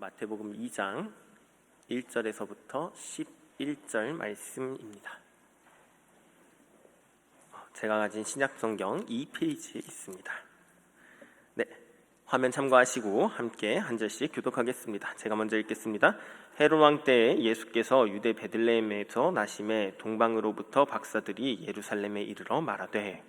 마태복음 2장 1절에서부터 11절 말씀입니다. 어, 제가 가진 신약 성경 2페이지에 있습니다. 네. 화면 참고하시고 함께 한 절씩 교독하겠습니다. 제가 먼저 읽겠습니다. 헤롯 왕 때에 예수께서 유대 베들레헴에서 나심에 동방으로부터 박사들이 예루살렘에 이르러 말하되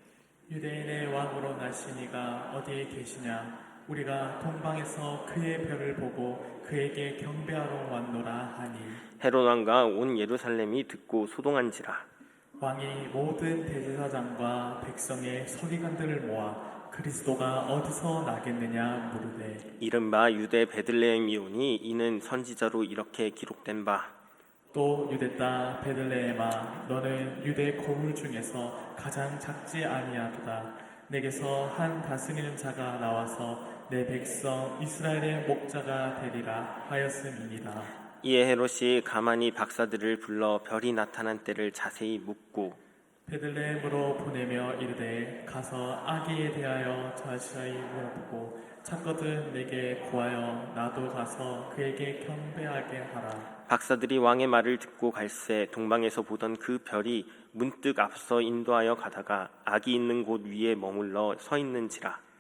유대인의 왕으로 나시니가 어디에 계시냐? 우리가 동방에서 그의 별을 보고 그에게 경배하러 왔노라 하니 헤롯 왕과 온 예루살렘이 듣고 소동한지라. 왕이 모든 대제사장과 백성의 서기관들을 모아 그리스도가 어디서 나겠느냐 물으되 이른바 유대 베들레헴이오니 이는 선지자로 이렇게 기록된 바. 또 유대 땅 베들레헴아 너는 유대 거울 중에서 가장 작지 아니하도다. 내게서 한 다스리는 자가 나와서 내 백성 이스라엘의 목자가 되리라 하였음이니라. 이에 헤롯이 가만히 박사들을 불러 별이 나타난 때를 자세히 묻고 베들레헴으로 보내며 이르되 가서 아기에 대하여 자세히 물어보고 찾거든 내게 구하여 나도 가서 그에게 경배하게 하라. 박사들이 왕의 말을 듣고 갈새 동방에서 보던 그 별이 문득 앞서 인도하여 가다가 아기 있는 곳 위에 머물러 서 있는지라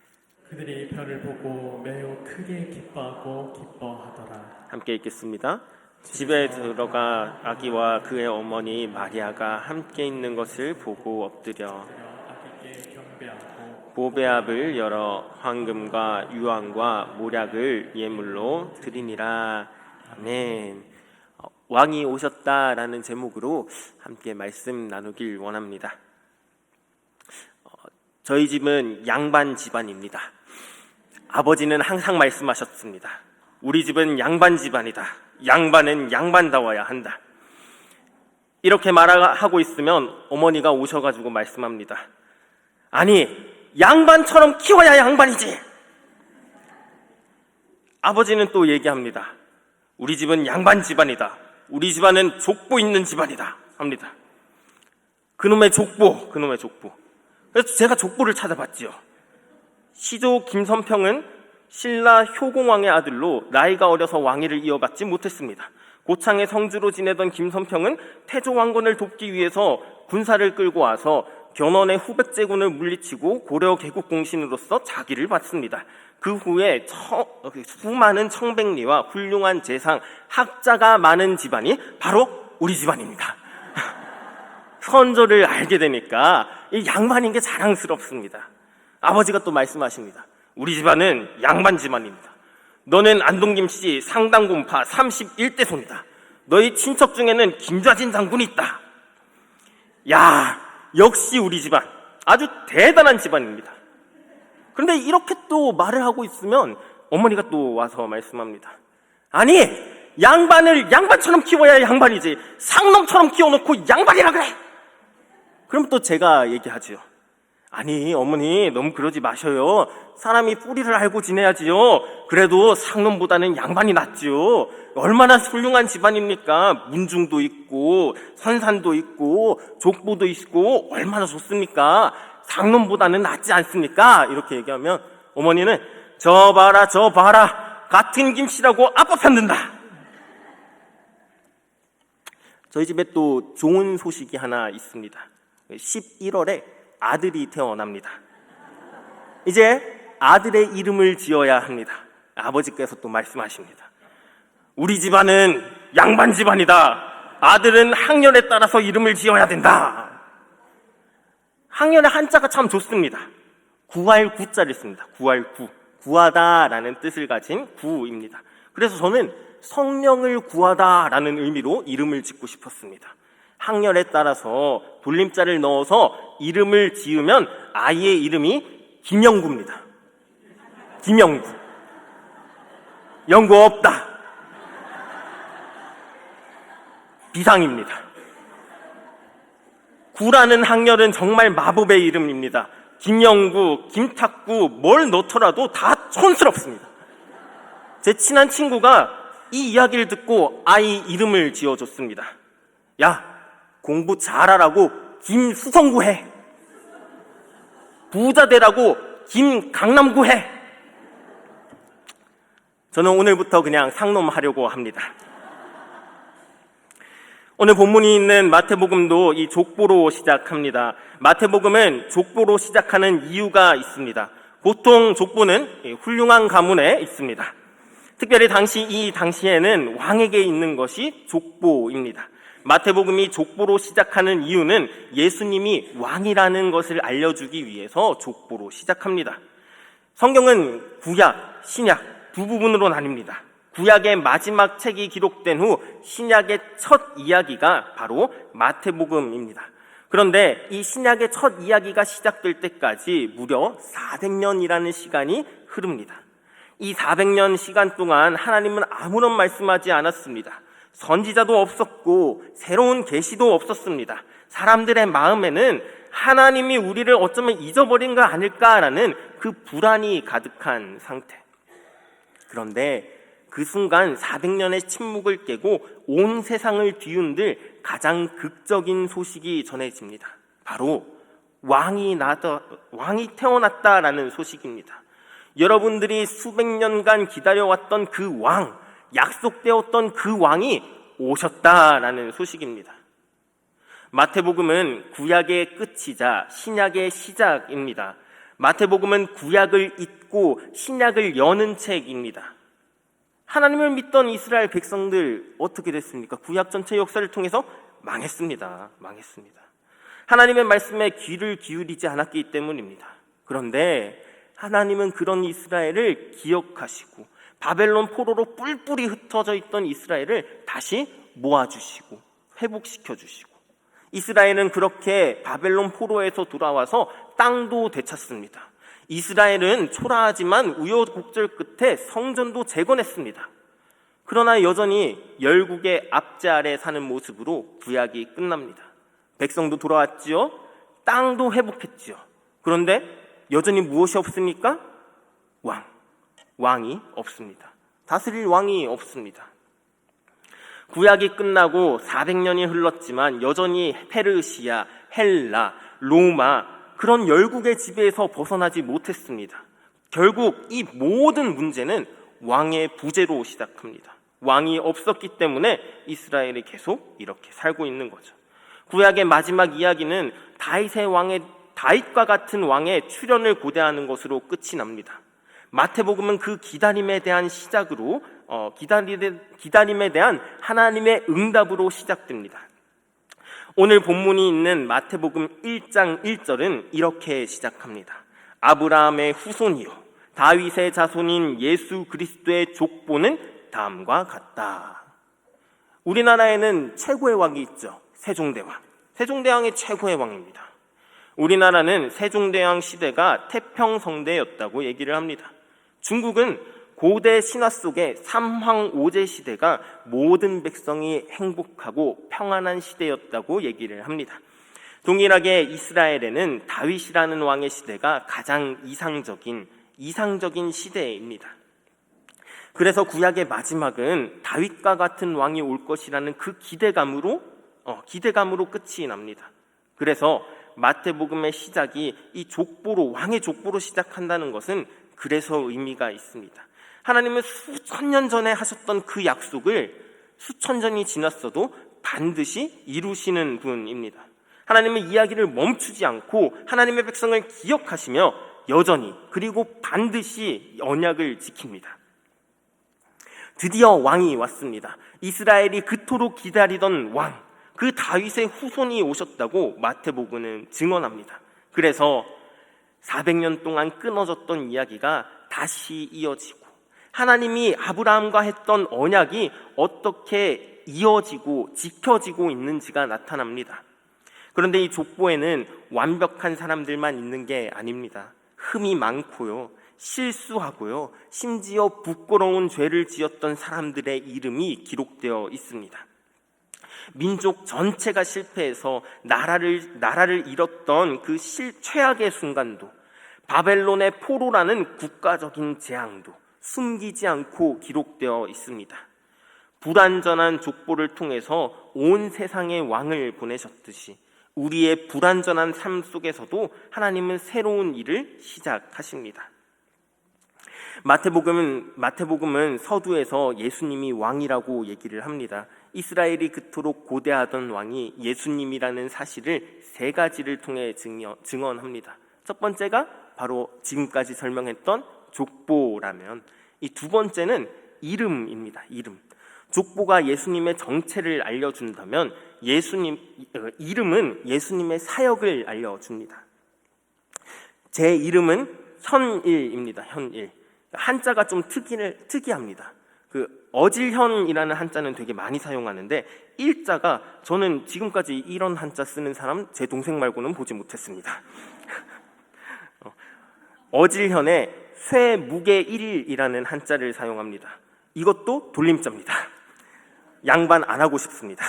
그들이 별을 보고 매우 크게 기뻐하고 기뻐하더라 함께 읽겠습니다. 집에 들어가 아기와 그의 어머니 마리아가 함께 있는 것을 보고 엎드려 보배압을 열어 황금과 유황과 모략을 예물로 드리니라. 아멘. 어, 왕이 오셨다라는 제목으로 함께 말씀 나누길 원합니다. 어, 저희 집은 양반 집안입니다. 아버지는 항상 말씀하셨습니다. 우리 집은 양반 집안이다. 양반은 양반다워야 한다. 이렇게 말하고 있으면 어머니가 오셔가지고 말씀합니다. 아니, 양반처럼 키워야 양반이지. 아버지는 또 얘기합니다. 우리 집은 양반 집안이다. 우리 집안은 족보 있는 집안이다. 합니다. 그놈의 족보, 그놈의 족보. 그래서 제가 족보를 찾아봤지요. 시조 김선평은 신라 효공왕의 아들로 나이가 어려서 왕위를 이어받지 못했습니다. 고창의 성주로 지내던 김선평은 태조 왕건을 돕기 위해서 군사를 끌고 와서 견훤의 후백 제군을 물리치고 고려 개국 공신으로서 자기를 받습니다. 그 후에 처, 수많은 청백리와 훌륭한 재상, 학자가 많은 집안이 바로 우리 집안입니다. 선조를 알게 되니까 이 양반인 게 자랑스럽습니다. 아버지가 또 말씀하십니다. 우리 집안은 양반 집안입니다. 너는 안동김 씨 상당곰파 31대 손이다. 너희 친척 중에는 김좌진 장군이 있다. 야, 역시 우리 집안. 아주 대단한 집안입니다. 그런데 이렇게 또 말을 하고 있으면 어머니가 또 와서 말씀합니다. 아니, 양반을 양반처럼 키워야 양반이지. 상놈처럼 키워놓고 양반이라 그래. 그럼 또 제가 얘기하지요. 아니, 어머니, 너무 그러지 마셔요. 사람이 뿌리를 알고 지내야지요. 그래도 상놈보다는 양반이 낫지요. 얼마나 훌륭한 집안입니까? 문중도 있고, 선산도 있고, 족보도 있고, 얼마나 좋습니까? 상놈보다는 낫지 않습니까? 이렇게 얘기하면 어머니는 저 봐라, 저 봐라. 같은 김씨라고 아빠 편든다. 저희 집에 또 좋은 소식이 하나 있습니다. 11월에 아들이 태어납니다. 이제 아들의 이름을 지어야 합니다. 아버지께서 또 말씀하십니다. 우리 집안은 양반 집안이다. 아들은 학년에 따라서 이름을 지어야 된다. 학년의 한자가 참 좋습니다. 구할 구자를 씁니다. 구할 구. 구하다라는 뜻을 가진 구입니다. 그래서 저는 성령을 구하다라는 의미로 이름을 짓고 싶었습니다. 학년에 따라서 돌림자를 넣어서 이름을 지으면 아이의 이름이 김영구입니다. 김영구. 영구 없다. 비상입니다. 구라는 학렬은 정말 마법의 이름입니다. 김영구, 김탁구, 뭘 넣더라도 다 촌스럽습니다. 제 친한 친구가 이 이야기를 듣고 아이 이름을 지어줬습니다. 야, 공부 잘하라고 김수성구 해. 부자 되라고 김강남구 해. 저는 오늘부터 그냥 상놈하려고 합니다. 오늘 본문이 있는 마태복음도 이 족보로 시작합니다. 마태복음은 족보로 시작하는 이유가 있습니다. 보통 족보는 이 훌륭한 가문에 있습니다. 특별히 당시 이 당시에는 왕에게 있는 것이 족보입니다. 마태복음이 족보로 시작하는 이유는 예수님이 왕이라는 것을 알려주기 위해서 족보로 시작합니다. 성경은 구약, 신약 두 부분으로 나뉩니다. 구약의 마지막 책이 기록된 후 신약의 첫 이야기가 바로 마태복음입니다. 그런데 이 신약의 첫 이야기가 시작될 때까지 무려 400년이라는 시간이 흐릅니다. 이 400년 시간 동안 하나님은 아무런 말씀하지 않았습니다. 선지자도 없었고 새로운 계시도 없었습니다. 사람들의 마음에는 하나님이 우리를 어쩌면 잊어버린 거 아닐까라는 그 불안이 가득한 상태. 그런데 그 순간 400년의 침묵을 깨고 온 세상을 뒤흔들 가장 극적인 소식이 전해집니다. 바로 왕이 나다, 왕이 태어났다라는 소식입니다. 여러분들이 수백 년간 기다려왔던 그 왕, 약속되었던 그 왕이 오셨다라는 소식입니다. 마태복음은 구약의 끝이자 신약의 시작입니다. 마태복음은 구약을 잇고 신약을 여는 책입니다. 하나님을 믿던 이스라엘 백성들 어떻게 됐습니까? 구약 전체 역사를 통해서 망했습니다. 망했습니다. 하나님의 말씀에 귀를 기울이지 않았기 때문입니다. 그런데 하나님은 그런 이스라엘을 기억하시고 바벨론 포로로 뿔뿔이 흩어져 있던 이스라엘을 다시 모아주시고 회복시켜 주시고 이스라엘은 그렇게 바벨론 포로에서 돌아와서 땅도 되찾습니다. 이스라엘은 초라하지만 우여곡절 끝에 성전도 재건했습니다. 그러나 여전히 열국의 압제 아래 사는 모습으로 구약이 끝납니다. 백성도 돌아왔지요. 땅도 회복했지요. 그런데 여전히 무엇이 없습니까? 왕. 왕이 없습니다. 다스릴 왕이 없습니다. 구약이 끝나고 400년이 흘렀지만 여전히 페르시아, 헬라, 로마 그런 열국의 지배에서 벗어나지 못했습니다. 결국 이 모든 문제는 왕의 부재로 시작합니다. 왕이 없었기 때문에 이스라엘이 계속 이렇게 살고 있는 거죠. 구약의 마지막 이야기는 다윗의 왕의 다윗과 같은 왕의 출현을 고대하는 것으로 끝이 납니다. 마태복음은 그 기다림에 대한 시작으로 어, 기다림에 대한 하나님의 응답으로 시작됩니다. 오늘 본문이 있는 마태복음 1장 1절은 이렇게 시작합니다. 아브라함의 후손이요 다윗의 자손인 예수 그리스도의 족보는 다음과 같다. 우리나라에는 최고의 왕이 있죠. 세종대왕. 세종대왕이 최고의 왕입니다. 우리나라는 세종대왕 시대가 태평성대였다고 얘기를 합니다. 중국은 고대 신화 속의 삼황 오제 시대가 모든 백성이 행복하고 평안한 시대였다고 얘기를 합니다. 동일하게 이스라엘에는 다윗이라는 왕의 시대가 가장 이상적인 이상적인 시대입니다. 그래서 구약의 마지막은 다윗과 같은 왕이 올 것이라는 그 기대감으로 어, 기대감으로 끝이 납니다. 그래서 마태복음의 시작이 이 족보로 왕의 족보로 시작한다는 것은 그래서 의미가 있습니다. 하나님은 수천 년 전에 하셨던 그 약속을 수천 년이 지났어도 반드시 이루시는 분입니다. 하나님은 이야기를 멈추지 않고 하나님의 백성을 기억하시며 여전히 그리고 반드시 언약을 지킵니다. 드디어 왕이 왔습니다. 이스라엘이 그토록 기다리던 왕, 그 다윗의 후손이 오셨다고 마태복음은 증언합니다. 그래서 400년 동안 끊어졌던 이야기가 다시 이어지고 하나님이 아브라함과 했던 언약이 어떻게 이어지고 지켜지고 있는지가 나타납니다. 그런데 이 족보에는 완벽한 사람들만 있는 게 아닙니다. 흠이 많고요. 실수하고요. 심지어 부끄러운 죄를 지었던 사람들의 이름이 기록되어 있습니다. 민족 전체가 실패해서 나라를 나라를 잃었던 그 실, 최악의 순간도 바벨론의 포로라는 국가적인 재앙도 숨기지 않고 기록되어 있습니다. 불완전한 족보를 통해서 온 세상의 왕을 보내셨듯이 우리의 불완전한 삶 속에서도 하나님은 새로운 일을 시작하십니다. 마태복음은 마태복음은 서두에서 예수님이 왕이라고 얘기를 합니다. 이스라엘이 그토록 고대하던 왕이 예수님이라는 사실을 세 가지를 통해 증언합니다. 첫 번째가 바로 지금까지 설명했던 족보라면 이 두 번째는 이름입니다. 이름. 족보가 예수님의 정체를 알려준다면 예수님 어, 이름은 예수님의 사역을 알려줍니다. 제 이름은 현일입니다. 현일. 한자가 좀 특이, 특이합니다. 그 어질현이라는 한자는 되게 많이 사용하는데 일자가 저는 지금까지 이런 한자 쓰는 사람 제 동생 말고는 보지 못했습니다. 어, 어질현에 쇠 무게일이라는 한자를 사용합니다. 이것도 돌림자입니다. 양반 안 하고 싶습니다.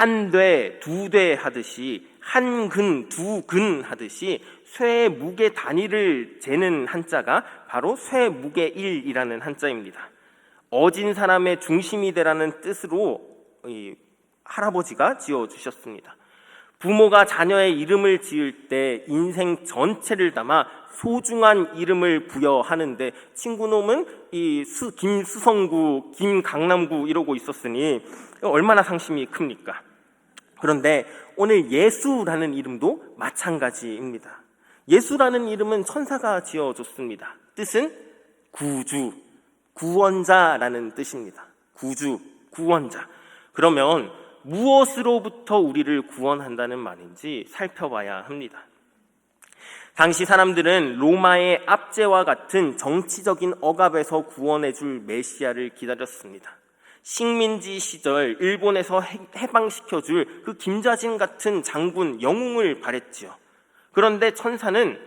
한 돼, 두돼 하듯이 한 근, 두 근 하듯이 쇠 무게 단위를 재는 한자가 바로 쇠 무게 일이라는 한자입니다. 어진 사람의 중심이 되라는 뜻으로 이 할아버지가 지어 주셨습니다. 부모가 자녀의 이름을 지을 때 인생 전체를 담아 소중한 이름을 부여하는데 친구놈은 이 수, 김수성구, 김강남구 이러고 있었으니 얼마나 상심이 큽니까? 그런데 오늘 예수라는 이름도 마찬가지입니다. 예수라는 이름은 천사가 지어줬습니다. 뜻은 구주, 구원자라는 뜻입니다. 구주, 구원자. 그러면 무엇으로부터 우리를 구원한다는 말인지 살펴봐야 합니다. 당시 사람들은 로마의 압제와 같은 정치적인 억압에서 구원해줄 메시아를 기다렸습니다. 식민지 시절 일본에서 해- 해방시켜줄 그 김자진 같은 장군 영웅을 바랬지요. 그런데 천사는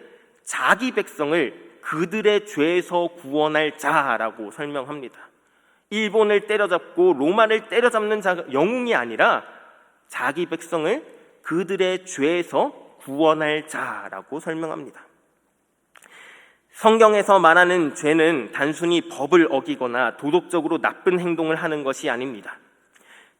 자기 백성을 그들의 죄에서 구원할 자라고 설명합니다. 일본을 때려잡고 로마를 때려잡는 자, 영웅이 아니라 자기 백성을 그들의 죄에서 구원할 자라고 설명합니다. 성경에서 말하는 죄는 단순히 법을 어기거나 도덕적으로 나쁜 행동을 하는 것이 아닙니다.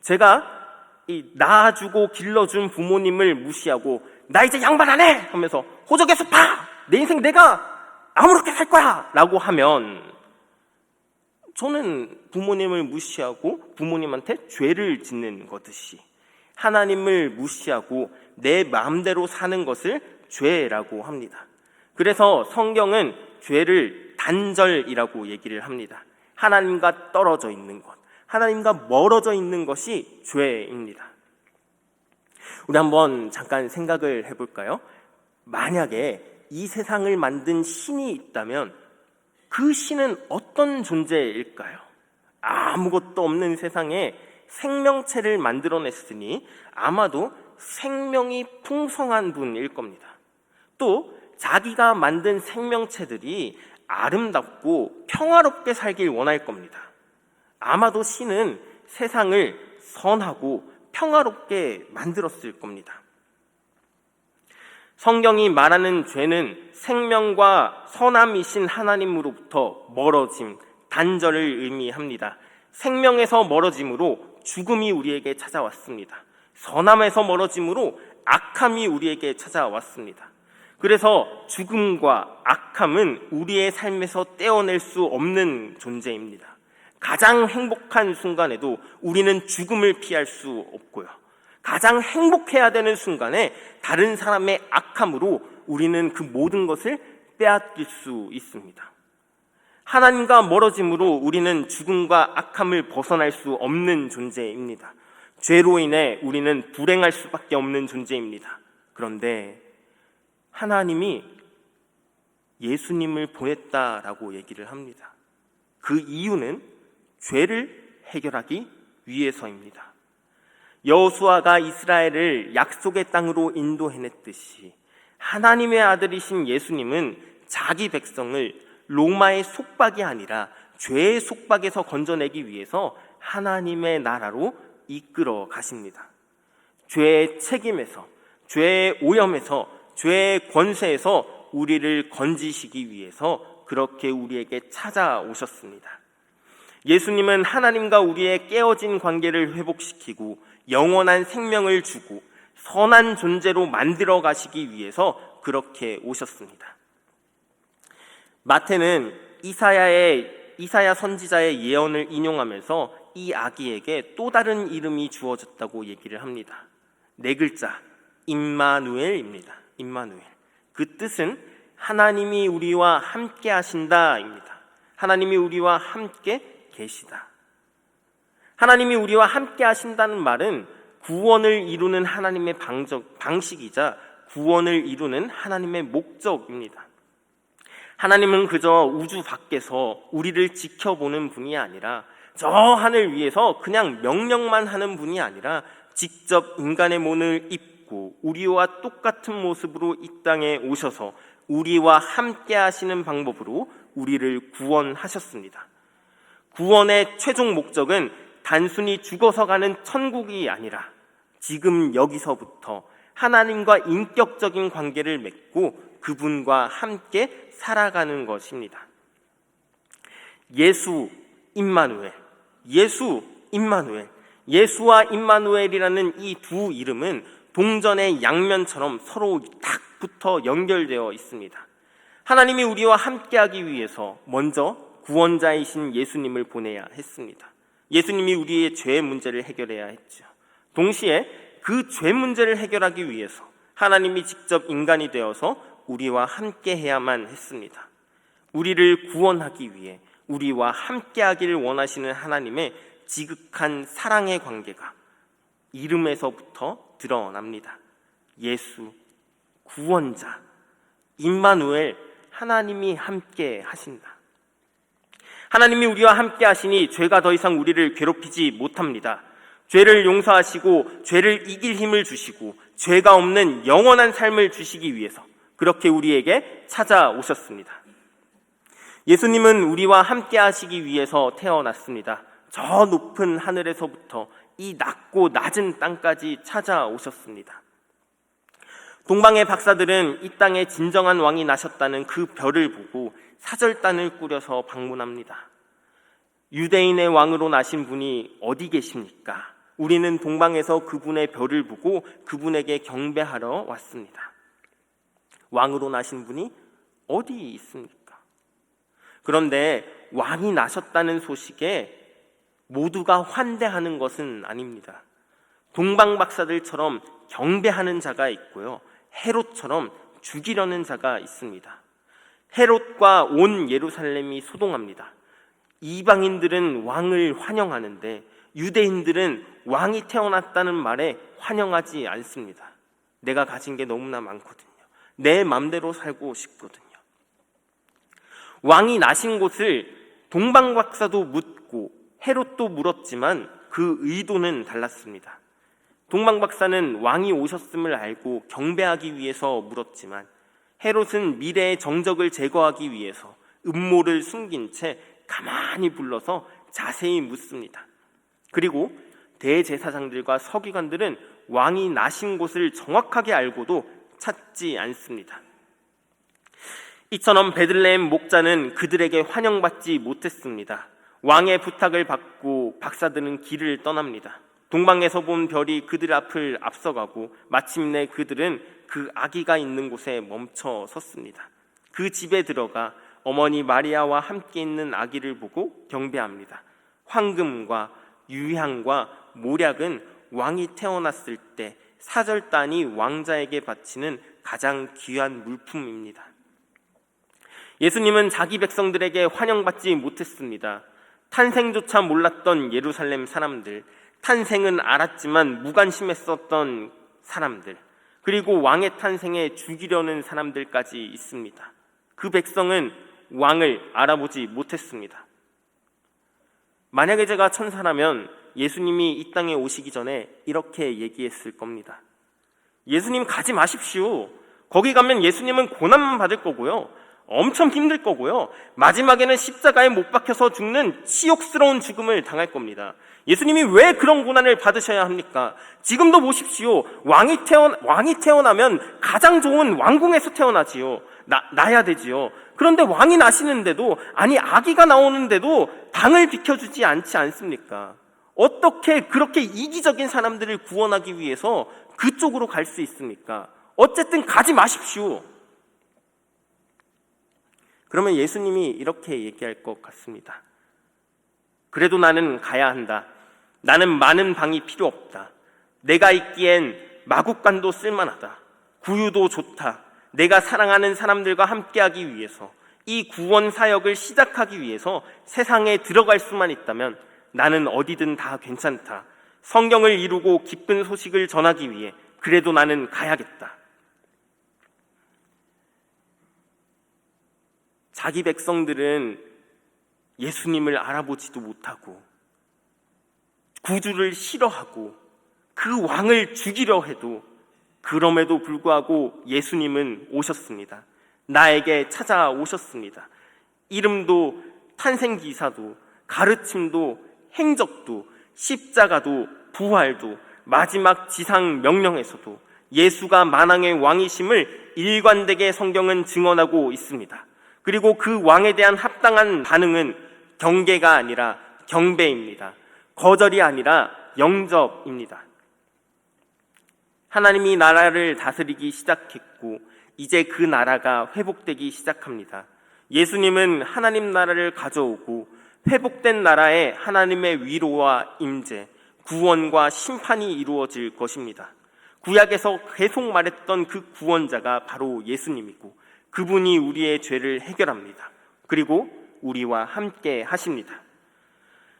제가 이 낳아주고 길러준 부모님을 무시하고 나 이제 양반 안 해! 하면서 호적에서 파! 내 인생 내가 아무렇게 살 거야! 라고 하면 저는 부모님을 무시하고 부모님한테 죄를 짓는 거듯이 하나님을 무시하고 내 마음대로 사는 것을 죄라고 합니다. 그래서 성경은 죄를 단절이라고 얘기를 합니다. 하나님과 떨어져 있는 것, 하나님과 멀어져 있는 것이 죄입니다. 우리 한번 잠깐 생각을 해볼까요? 만약에 이 세상을 만든 신이 있다면 그 신은 어떤 존재일까요? 아무것도 없는 세상에 생명체를 만들어냈으니 아마도 생명이 풍성한 분일 겁니다. 또 자기가 만든 생명체들이 아름답고 평화롭게 살길 원할 겁니다. 아마도 신은 세상을 선하고 평화롭게 만들었을 겁니다. 성경이 말하는 죄는 생명과 선함이신 하나님으로부터 멀어짐, 단절을 의미합니다. 생명에서 멀어짐으로 죽음이 우리에게 찾아왔습니다. 선함에서 멀어짐으로 악함이 우리에게 찾아왔습니다. 그래서 죽음과 악함은 우리의 삶에서 떼어낼 수 없는 존재입니다. 가장 행복한 순간에도 우리는 죽음을 피할 수 없고요. 가장 행복해야 되는 순간에 다른 사람의 악함으로 우리는 그 모든 것을 빼앗길 수 있습니다. 하나님과 멀어짐으로 우리는 죽음과 악함을 벗어날 수 없는 존재입니다. 죄로 인해 우리는 불행할 수밖에 없는 존재입니다. 그런데 하나님이 예수님을 보냈다라고 얘기를 합니다. 그 이유는 죄를 해결하기 위해서입니다. 여호수아가 이스라엘을 약속의 땅으로 인도해냈듯이 하나님의 아들이신 예수님은 자기 백성을 로마의 속박이 아니라 죄의 속박에서 건져내기 위해서 하나님의 나라로 이끌어 가십니다. 죄의 책임에서, 죄의 오염에서, 죄의 권세에서 우리를 건지시기 위해서 그렇게 우리에게 찾아오셨습니다. 예수님은 하나님과 우리의 깨어진 관계를 회복시키고 영원한 생명을 주고 선한 존재로 만들어 가시기 위해서 그렇게 오셨습니다. 마태는 이사야의 이사야 선지자의 예언을 인용하면서 이 아기에게 또 다른 이름이 주어졌다고 얘기를 합니다. 네 글자 임마누엘입니다. 임마누엘. 그 뜻은 하나님이 우리와 함께 하신다입니다. 하나님이 우리와 함께 계시다. 하나님이 우리와 함께 하신다는 말은 구원을 이루는 하나님의 방적, 방식이자 구원을 이루는 하나님의 목적입니다. 하나님은 그저 우주 밖에서 우리를 지켜보는 분이 아니라 저 하늘 위에서 그냥 명령만 하는 분이 아니라 직접 인간의 몸을 입 고 우리와 똑같은 모습으로 이 땅에 오셔서 우리와 함께 하시는 방법으로 우리를 구원하셨습니다. 구원의 최종 목적은 단순히 죽어서 가는 천국이 아니라 지금 여기서부터 하나님과 인격적인 관계를 맺고 그분과 함께 살아가는 것입니다. 예수 임마누엘, 예수 임마누엘, 예수와 임마누엘이라는 이 두 이름은 동전의 양면처럼 서로 딱 붙어 연결되어 있습니다. 하나님이 우리와 함께하기 위해서 먼저 구원자이신 예수님을 보내야 했습니다. 예수님이 우리의 죄 문제를 해결해야 했죠. 동시에 그 죄 문제를 해결하기 위해서 하나님이 직접 인간이 되어서 우리와 함께 해야만 했습니다. 우리를 구원하기 위해 우리와 함께 하기를 원하시는 하나님의 지극한 사랑의 관계가 이름에서부터 드러납니다. 예수, 구원자, 임마누엘, 하나님이 함께 하신다. 하나님이 우리와 함께 하시니 죄가 더 이상 우리를 괴롭히지 못합니다. 죄를 용서하시고 죄를 이길 힘을 주시고 죄가 없는 영원한 삶을 주시기 위해서 그렇게 우리에게 찾아오셨습니다. 예수님은 우리와 함께 하시기 위해서 태어났습니다. 저 높은 하늘에서부터 이 낮고 낮은 땅까지 찾아오셨습니다. 동방의 박사들은 이 땅에 진정한 왕이 나셨다는 그 별을 보고 사절단을 꾸려서 방문합니다. 유대인의 왕으로 나신 분이 어디 계십니까? 우리는 동방에서 그분의 별을 보고 그분에게 경배하러 왔습니다. 왕으로 나신 분이 어디 있습니까? 그런데 왕이 나셨다는 소식에 모두가 환대하는 것은 아닙니다. 동방 박사들처럼 경배하는 자가 있고요. 헤롯처럼 죽이려는 자가 있습니다. 헤롯과 온 예루살렘이 소동합니다. 이방인들은 왕을 환영하는데 유대인들은 왕이 태어났다는 말에 환영하지 않습니다. 내가 가진 게 너무나 많거든요. 내 맘대로 살고 싶거든요. 왕이 나신 곳을 동방박사도 묻고 헤롯도 물었지만 그 의도는 달랐습니다. 동방 박사는 왕이 오셨음을 알고 경배하기 위해서 물었지만 헤롯은 미래의 정적을 제거하기 위해서 음모를 숨긴 채 가만히 불러서 자세히 묻습니다. 그리고 대제사장들과 서기관들은 왕이 나신 곳을 정확하게 알고도 찾지 않습니다. 이처럼 베들레헴 목자는 그들에게 환영받지 못했습니다. 왕의 부탁을 받고 박사들은 길을 떠납니다. 동방에서 본 별이 그들 앞을 앞서가고 마침내 그들은 그 아기가 있는 곳에 멈춰 섰습니다. 그 집에 들어가 어머니 마리아와 함께 있는 아기를 보고 경배합니다. 황금과 유향과 모략은 왕이 태어났을 때 사절단이 왕자에게 바치는 가장 귀한 물품입니다. 예수님은 자기 백성들에게 환영받지 못했습니다. 탄생조차 몰랐던 예루살렘 사람들, 탄생은 알았지만 무관심했었던 사람들, 그리고 왕의 탄생에 죽이려는 사람들까지 있습니다. 그 백성은 왕을 알아보지 못했습니다. 만약에 제가 천사라면 예수님이 이 땅에 오시기 전에 이렇게 얘기했을 겁니다. 예수님 가지 마십시오. 거기 가면 예수님은 고난만 받을 거고요. 엄청 힘들 거고요. 마지막에는 십자가에 못 박혀서 죽는 치욕스러운 죽음을 당할 겁니다. 예수님이 왜 그런 고난을 받으셔야 합니까? 지금도 보십시오. 왕이 태어 왕이 태어나면 가장 좋은 왕궁에서 태어나지요. 나, 나야 되지요. 그런데 왕이 나시는데도 아니 아기가 나오는데도 당을 비켜주지 않지 않습니까? 어떻게 그렇게 이기적인 사람들을 구원하기 위해서 그쪽으로 갈 수 있습니까? 어쨌든 가지 마십시오. 그러면 예수님이 이렇게 얘기할 것 같습니다. 그래도 나는 가야 한다. 나는 많은 방이 필요 없다. 내가 있기엔 마국간도 쓸만하다. 구유도 좋다. 내가 사랑하는 사람들과 함께하기 위해서 이 구원 사역을 시작하기 위해서 세상에 들어갈 수만 있다면 나는 어디든 다 괜찮다. 성경을 이루고 기쁜 소식을 전하기 위해 그래도 나는 가야겠다. 자기 백성들은 예수님을 알아보지도 못하고 구주를 싫어하고 그 왕을 죽이려 해도 그럼에도 불구하고 예수님은 오셨습니다. 나에게 찾아오셨습니다. 이름도 탄생 기사도 가르침도 행적도 십자가도 부활도 마지막 지상 명령에서도 예수가 만왕의 왕이심을 일관되게 성경은 증언하고 있습니다. 그리고 그 왕에 대한 합당한 반응은 경계가 아니라 경배입니다. 거절이 아니라 영접입니다. 하나님이 나라를 다스리기 시작했고 이제 그 나라가 회복되기 시작합니다. 예수님은 하나님 나라를 가져오고 회복된 나라에 하나님의 위로와 임재, 구원과 심판이 이루어질 것입니다. 구약에서 계속 말했던 그 구원자가 바로 예수님이고 그분이 우리의 죄를 해결합니다. 그리고 우리와 함께 하십니다.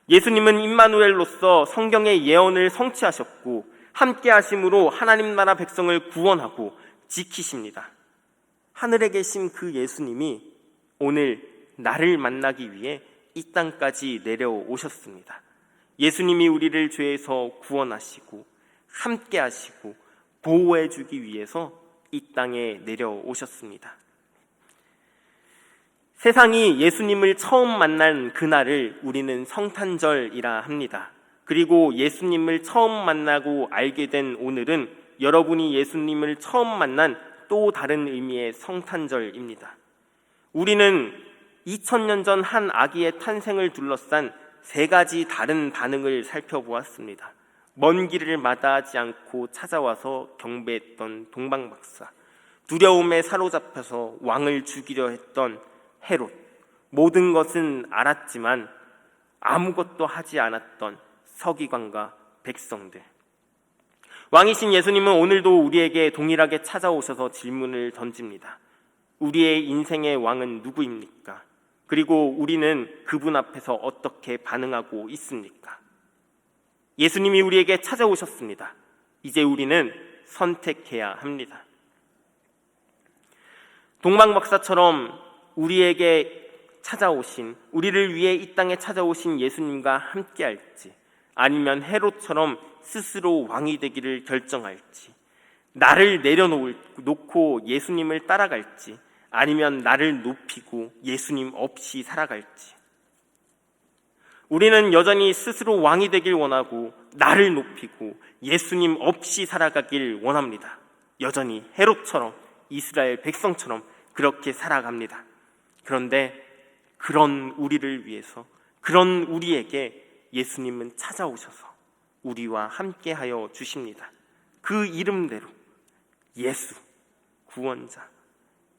예수님은 임마누엘로서 성경의 예언을 성취하셨고 함께 하심으로 하나님 나라 백성을 구원하고 지키십니다. 하늘에 계신 그 예수님이 오늘 나를 만나기 위해 이 땅까지 내려오셨습니다. 예수님이 우리를 죄에서 구원하시고 함께 하시고 보호해 주기 위해서 이 땅에 내려오셨습니다. 세상이 예수님을 처음 만난 그날을 우리는 성탄절이라 합니다. 그리고 예수님을 처음 만나고 알게 된 오늘은 여러분이 예수님을 처음 만난 또 다른 의미의 성탄절입니다. 우리는 2000년 전 한 아기의 탄생을 둘러싼 세 가지 다른 반응을 살펴보았습니다. 먼 길을 마다하지 않고 찾아와서 경배했던 동방박사, 두려움에 사로잡혀서 왕을 죽이려 했던 헤롯, 모든 것은 알았지만 아무것도 하지 않았던 서기관과 백성들. 왕이신 예수님은 오늘도 우리에게 동일하게 찾아오셔서 질문을 던집니다. 우리의 인생의 왕은 누구입니까? 그리고 우리는 그분 앞에서 어떻게 반응하고 있습니까? 예수님이 우리에게 찾아오셨습니다. 이제 우리는 선택해야 합니다. 동방박사처럼 우리에게 찾아오신 우리를 위해 이 땅에 찾아오신 예수님과 함께할지 아니면 헤롯처럼 스스로 왕이 되기를 결정할지 나를 내려놓고 예수님을 따라갈지 아니면 나를 높이고 예수님 없이 살아갈지 우리는 여전히 스스로 왕이 되길 원하고 나를 높이고 예수님 없이 살아가길 원합니다. 여전히 헤롯처럼 이스라엘 백성처럼 그렇게 살아갑니다. 그런데 그런 우리를 위해서 그런 우리에게 예수님은 찾아오셔서 우리와 함께하여 주십니다. 그 이름대로 예수 구원자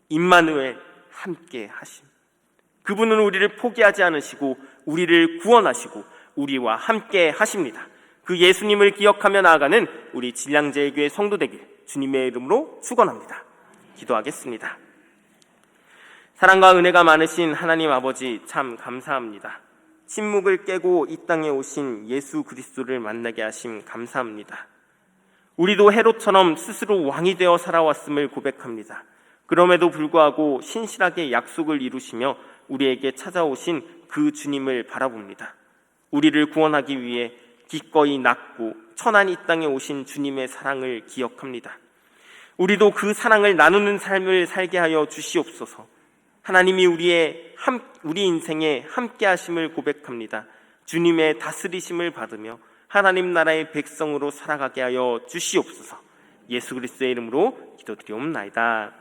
임마누엘 함께 하심. 그분은 우리를 포기하지 않으시고 우리를 구원하시고 우리와 함께 하십니다. 그 예수님을 기억하며 나아가는 우리 진량제교회 성도 되길 주님의 이름으로 축원합니다. 기도하겠습니다. 사랑과 은혜가 많으신 하나님 아버지 참 감사합니다. 침묵을 깨고 이 땅에 오신 예수 그리스도를 만나게 하심 감사합니다. 우리도 헤롯처럼 스스로 왕이 되어 살아왔음을 고백합니다. 그럼에도 불구하고 신실하게 약속을 이루시며 우리에게 찾아오신 그 주님을 바라봅니다. 우리를 구원하기 위해 기꺼이 낳고 천한 이 땅에 오신 주님의 사랑을 기억합니다. 우리도 그 사랑을 나누는 삶을 살게 하여 주시옵소서. 하나님이 우리의 함, 우리 인생에 함께 하심을 고백합니다. 주님의 다스리심을 받으며 하나님 나라의 백성으로 살아가게 하여 주시옵소서. 예수 그리스도의 이름으로 기도드리옵나이다.